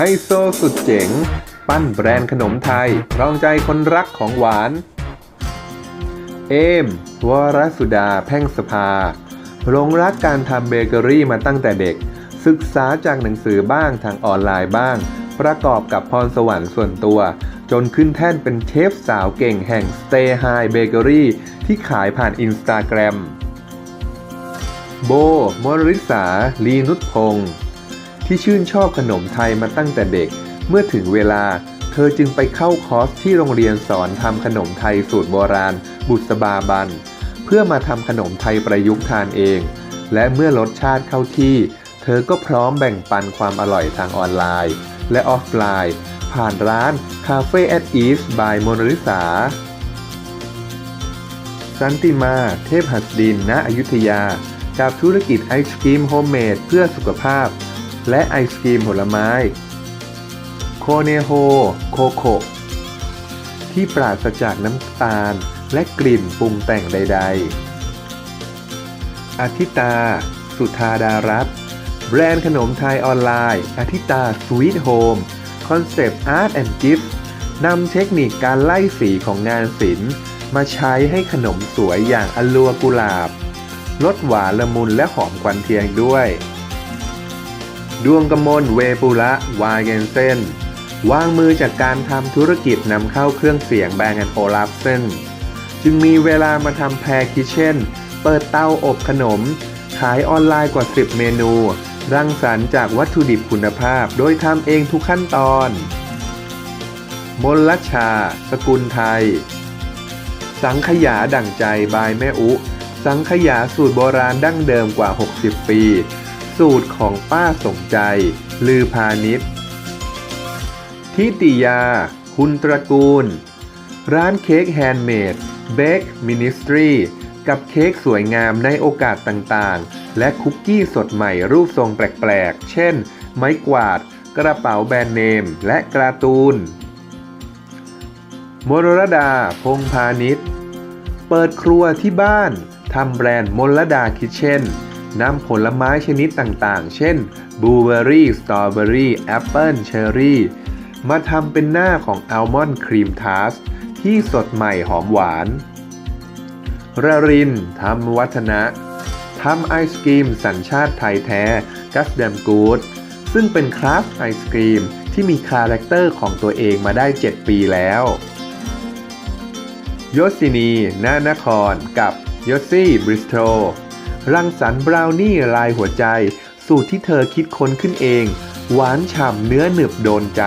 ไฮโซสุดเจ๋ง ปั้นแบรนด์ขนมไทยครองใจคนรักของหวาน เอม วรสุดาแพ่งสภาหลงรักการทำเบเกอรี่มาตั้งแต่เด็ก ศึกษาจากหนังสือบ้างทางออนไลน์บ้าง ประกอบกับพรสวรรค์ส่วนตัว จนขึ้นแท่นเป็นเชฟสาวเก่งแห่ง Stay High Bakery ที่ขายผ่านอินสตาแกรมโบ มริสาลีนุชพงศ์ ที่ชื่นชอบขนมไทยมาตั้งแต่เด็ก เมื่อถึงเวลา เธอจึงไปเข้าคอร์สที่โรงเรียนสอนทำขนมไทยสูตรโบราณ บุษบาบัน เพื่อมาทำขนมไทยประยุกต์ทานเอง และเมื่อรสชาติเข้าที่ เธอก็พร้อมแบ่งปันความอร่อยทางออนไลน์ และออฟไลน์ ผ่านร้าน Cafe at East by มนริสาสันติมา เทพหัสดิน ณ อยุธยา กับธุรกิจไอศกรีมโฮมเมดเพื่อสุขภาพ และไอศกรีมผลไม้ โคเนโฮโคโคที่ปราศจากน้ำตาลและกลิ่นปรุงแต่งใด ๆอาทิตา สุธาดารัตแบรนด์ขนมไทยออนไลน์อาทิตาสวีทโฮมคอนเซปต์อาร์ตแอนด์กิฟต์นำเทคนิคการไล่สีของงานศิลป์ มาใช้ให้ขนมสวยอย่างอลัวกุหลาบรสหวานละมุนและหอมควันเทียนด้วย ดวงกมลเวปุระวาเกนเซนวางมือจากการทำธุรกิจนำเข้าเครื่องเสียงแบงแอนโอลาฟเซนจึงมีเวลามาทำแพรคิเช่น เปิดเตาอบขนม ขายออนไลน์กว่า 10 เมนู รังสรรค์จากวัตถุดิบคุณภาพ โดยทำเองทุกขั้นตอน มลลชา สกุลไทย สังขยาดั่งใจบายแม่อุ สังขยาสูตรโบราณดั้งเดิมกว่า 60 ปี สูตรของป้าสมใจ ลือพาณิชย์ทิติยา คุณตระกูล ร้านเค้กแฮนด์เมดเบคมินิสทรีกับเค้กสวยงามในโอกาสต่างๆ และคุกกี้สดใหม่รูปทรงแปลกๆ เช่น ไม้กวาด กระเป๋าแบรนด์เนม และกร์ตูนมรรดา พงพาณิชย์ เปิดครัวที่บ้าน ทำแบรนด์มลดาคิเช่น นำผลไม้ชนิดต่างๆ เช่นบลูเบอรี่สตรอเบอรี่แอปเปิลเชอร์รี่มาทำเป็นหน้าของอัลมอนด์ครีมทาร์ตที่สดใหม่หอมหวานระรินทำวัฒนะทำไอศกรีมสัญชาติไทยแท้กัสเดมกูดซึ่งเป็นคราฟไอศกรีมที่มีคาแรคเตอร์ของตัวเองมาได้ 7 ปีแล้วยศินี นานคร กับยศซี่บริสโตร รังสรรค์บราวนี่ลายหัวใจ สูตรที่เธอคิดค้นขึ้นเอง หวานฉ่ำเนื้อหนึบโดนใจ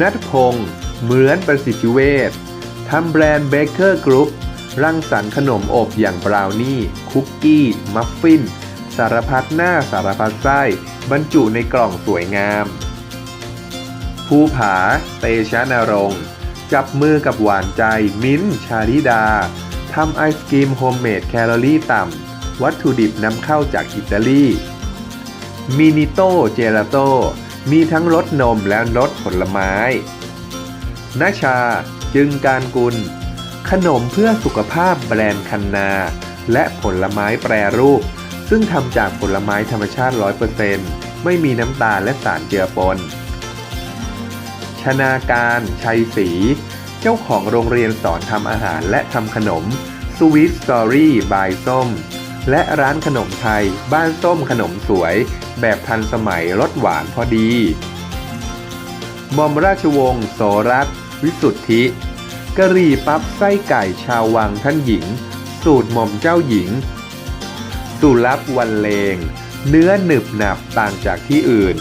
นัทพงศ์เหมือนประสิทธิเวชทำแบรนด์เบเกอร์กรุ๊ปรังสรรค์ขนมอบอย่างบราวนี่ คุกกี้ มัฟฟิน สารพัดหน้าสารพัดไส้ บรรจุในกล่องสวยงาม ภูผา เตชะนรงค์จับมือกับหวานใจ มิ้น ชาลิดา ทำไอศกรีมโฮมเมดแคลอรี่ต่ำ วัตถุดิบนำเข้าจากอิตาลี มินิโตเจลาโต มีทั้งรสนมและรสผลไม้นาชาจึงการกุล ขนมเพื่อสุขภาพแบรนด์คันนา และผลไม้แปรรูป ซึ่งทำจากผลไม้ธรรมชาติ 100%ไม่มีน้ำตาลและสารเจือปน ชนาการชัยศรี เจ้าของโรงเรียนสอนทำอาหารและทำขนม Sweet Story by ส้ม และร้านขนมไทย บ้านส้มขนมสวย แบบทันสมัยรสหวานพอดีหม่อมราชวงศ์โสรัตวิสุทธิกะหรี่ปั๊บไส้ไก่ชาววังท่านหญิง สูตรหม่อมเจ้าหญิงสุรับวันเลง เนื้อหนึบหนับต่างจากที่อื่น